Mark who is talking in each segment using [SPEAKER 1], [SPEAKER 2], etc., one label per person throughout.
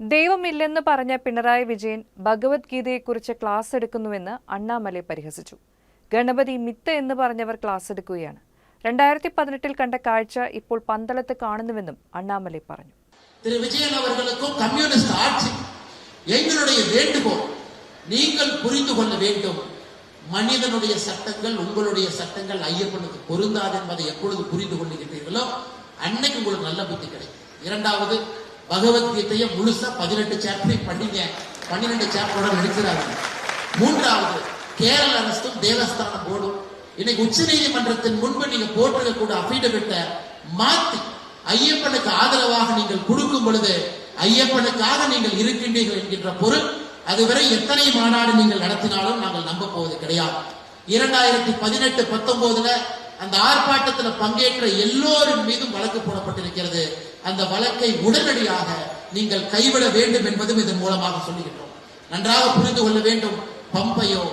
[SPEAKER 1] ദൈവമില്ലെന്ന് പറഞ്ഞ പിണറായി വിജയൻ ഭഗവത്ഗീതയെക്കുറിച്ച് ക്ലാസ് എടുക്കുന്നുവെന്ന് അണ്ണാമലൈ പരിഹസിച്ചു ഗണപതി മിത്ത് എന്ന് പറഞ്ഞവർ ക്ലാസ് എടുക്കുകയാണ് രണ്ടായിരത്തി പതിനെട്ടിൽ കണ്ട കാഴ്ച ഇപ്പോൾ പന്തളത്ത് കാണുന്നുവെന്നും അണ്ണാമലൈ പറഞ്ഞു
[SPEAKER 2] திரு விஜயன் அவர்களுக்கும் கம்யூனிஸ்ட் ஆட்சி எங்களுடைய வேண்டுகோள் நீங்கள் புரிந்து கொள்ள வேண்டும் மனிதனுடைய சட்டங்கள் உங்களுடைய சட்டங்கள் ஐயப்பனுக்கு பொருந்தாது என்பதை எப்பொழுது புரிந்து கொள்ளுகின்றீர்களோ அன்னைக்கு உங்களுக்கு நல்ல புத்தி கிடைக்கும் இரண்டாவது பகவத்கீதையை முழுசா பதினெட்டு சாப்டரையும் பண்ணிங்க. பன்னிரெண்டு சாப்டரோட நடிக்கிறாங்க. மூன்றாவது கேரள அரசும் தேவஸ்தான போர்டும். இன்னைக்கு உச்ச நீதிமன்றத்தின் முன்பு நீங்க போட்டிருக்கக்கூடிய அபிடவிட்டை மாத்தி ஐயப்பனுக்கு ஆதரவாக நீங்கள் கொடுக்கும் பொழுது ஐயப்பனுக்காக நீங்கள் இருக்கின்றீர்கள் என்கின்ற பொருள் அதுவரை எத்தனை மாநாடு நீங்கள் நடத்தினாலும் நாங்கள் நம்ப போவது கிடையாது. இரண்டாயிரத்தி பதினெட்டு பத்தொன்பதுல அந்த ஆர்ப்பாட்டத்தில் பங்கேற்ற எல்லோரின் மீதும் வழக்கு போடப்பட்டிருக்கிறது. அந்த வழக்கை உடனடியாக நீங்கள் கைவிட வேண்டும் என்பதும் இதன் மூலமாக சொல்லுகின்றோம். நன்றாக புரிந்து கொள்ள வேண்டும். பம்பையோ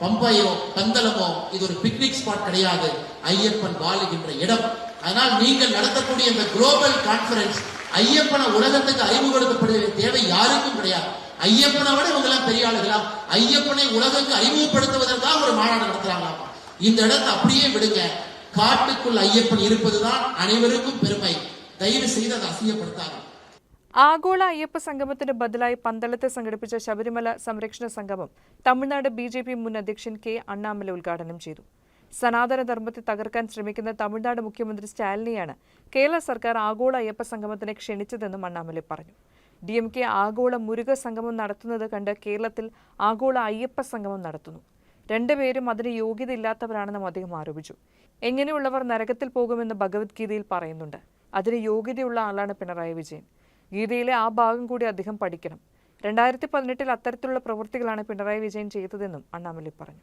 [SPEAKER 2] பம்பையோ பந்தளமோ இது ஒரு பிக்னிக் ஸ்பாட் கிடையாது. ஐயப்பன் வாழுகின்ற இடம். அதனால் நீங்கள் நடத்தக்கூடிய இந்த குளோபல் கான்ஃபரன்ஸ் ஐயப்பனை உலகத்துக்கு அறிமுகப்படுத்தப்படுகிற தேவை யாருக்கும் கிடையாது. ஐயப்பனை விட இவங்க எல்லாம் பெரிய ஆளுகளா ஐயப்பனை உலகத்துக்கு அறிமுகப்படுத்துவதற்காக ஒரு மாநாடு நடத்த இந்த இடத்தை அப்படியே விடுங்க காட்டுக்குள் ஐயப்பன் இருப்பதுதான் அனைவருக்கும் பெருமை தயவு செய்து அதை அசிங்கப்படுத்தாங்க
[SPEAKER 1] ആഗോള അയ്യപ്പ സംഗമത്തിന് ബദലായി പന്തളത്ത് സംഘടിപ്പിച്ച ശബരിമല സംരക്ഷണ സംഗമം തമിഴ്നാട് ബി ജെ പി മുൻ അധ്യക്ഷൻ കെ അണ്ണാമല ഉദ്ഘാടനം ചെയ്തു സനാതന ധർമ്മത്തെ തകർക്കാൻ ശ്രമിക്കുന്ന തമിഴ്നാട് മുഖ്യമന്ത്രി സ്റ്റാലിനെയാണ് കേരള സർക്കാർ ആഗോള അയ്യപ്പ സംഗമത്തിന് ക്ഷണിച്ചതെന്നും അണ്ണാമല പറഞ്ഞു ഡി എം കെ ആഗോള മുരുക സംഗമം നടത്തുന്നത് കണ്ട് കേരളത്തിൽ ആഗോള അയ്യപ്പ സംഗമം നടത്തുന്നു രണ്ടുപേരും അതിന് യോഗ്യത യോഗ്യതയില്ലാത്തവരാണെന്നും അദ്ദേഹം ആരോപിച്ചു. എങ്ങനെയുള്ളവർ നരകത്തിൽ പോകുമെന്ന് ഭഗവത്ഗീതയിൽ പറയുന്നുണ്ട്. അതിന് യോഗ്യതയുള്ള ആളാണ് പിണറായി വിജയൻ. ഗീതയിലെ ആ ഭാഗം കൂടി അദ്ദേഹം പഠിക്കണം. രണ്ടായിരത്തി പതിനെട്ടിൽ അത്തരത്തിലുള്ള പ്രവൃത്തികളാണ് പിണറായി വിജയൻ ചെയ്തതെന്നും അണ്ണാമലൈ പറഞ്ഞു.